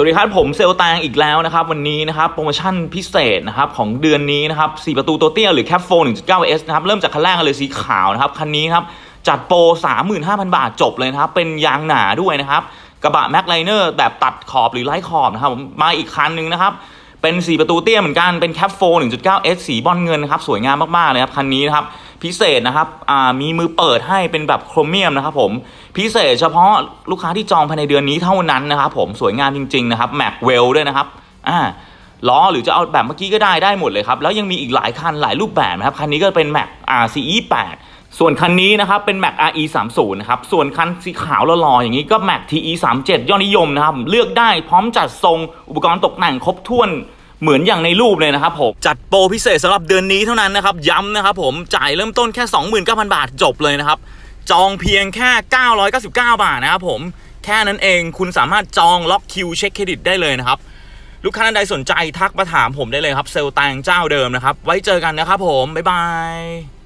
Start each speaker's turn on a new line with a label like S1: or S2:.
S1: วัสดีครับผมเซลลแตงอีกแล้วนะครับ วันนี้นะครับโปรโมชั่นพิเศษนะครับของเดือนนี้นะครับ4ประตูตัวเตี้ยหรือ Cap 4 1.9S นะครับเริ่มจากคันแรกเลยสีขาวนะครับคันนี้ครับจัดโปร 35,000 บาทจบเลยนะครับ เป็นยางหนาด้วยนะครับ กระบะแม็กไลเนอร์แบบตัดขอบหรือไร้ขอบนะครับมาอีกคันหนึงนะครับ เป็น 4 ประตูเตี้ยเหมือนกันเป็น Cap 4 1.9S สีบอลเงินนะครับสวยงามมากๆเลยครับคันนี้นะครับ พิเศษนะครับมีมือเปิดให้เป็นแบบโครเมียมนะครับผมพิเศษเฉพาะลูกค้าที่จองภายในเดือนนี้เท่านั้นนะครับผมสวยงามจริง ๆ นะครับแม็กเวลด้วยนะครับอ่าล้อหรือจะเอาแบบเมื่อกี้ก็ได้ได้หมดเลยครับ แล้วยังมีอีกหลายคันหลายรูปแบบนะครับ คันนี้ก็เป็น Mac RCE 8ส่วนคันนี้นะครับเป็น Mac RE 3 0นะครับ ส่วนคันสีขาวหล่อๆอย่างนี้ก็ Mac TE 3 7ยอดนิยมนะครับ เลือกได้พร้อมจัดทรงอุปกรณ์ตกแต่งครบถ้วน เหมือนอย่างในรูปเลยนะครับผมจัดโปรพิเศษสำหรับเดือนนี้เท่านั้นนะครับย้ำนะครับผมจ่ายเริ่มต้นแค่ 29,000 บาทจบเลยนะครับจองเพียงแค่ 999 บาทนะครับผมแค่นั้นเองคุณสามารถจองล็อกคิวเช็คเครดิตได้เลยนะครับลูกค้าท่านใดสนใจทักมาถามผมได้เลยครับเซลล์แตงเจ้าเดิมนะครับ ไว้เจอกันนะครับผม บ๊ายบาย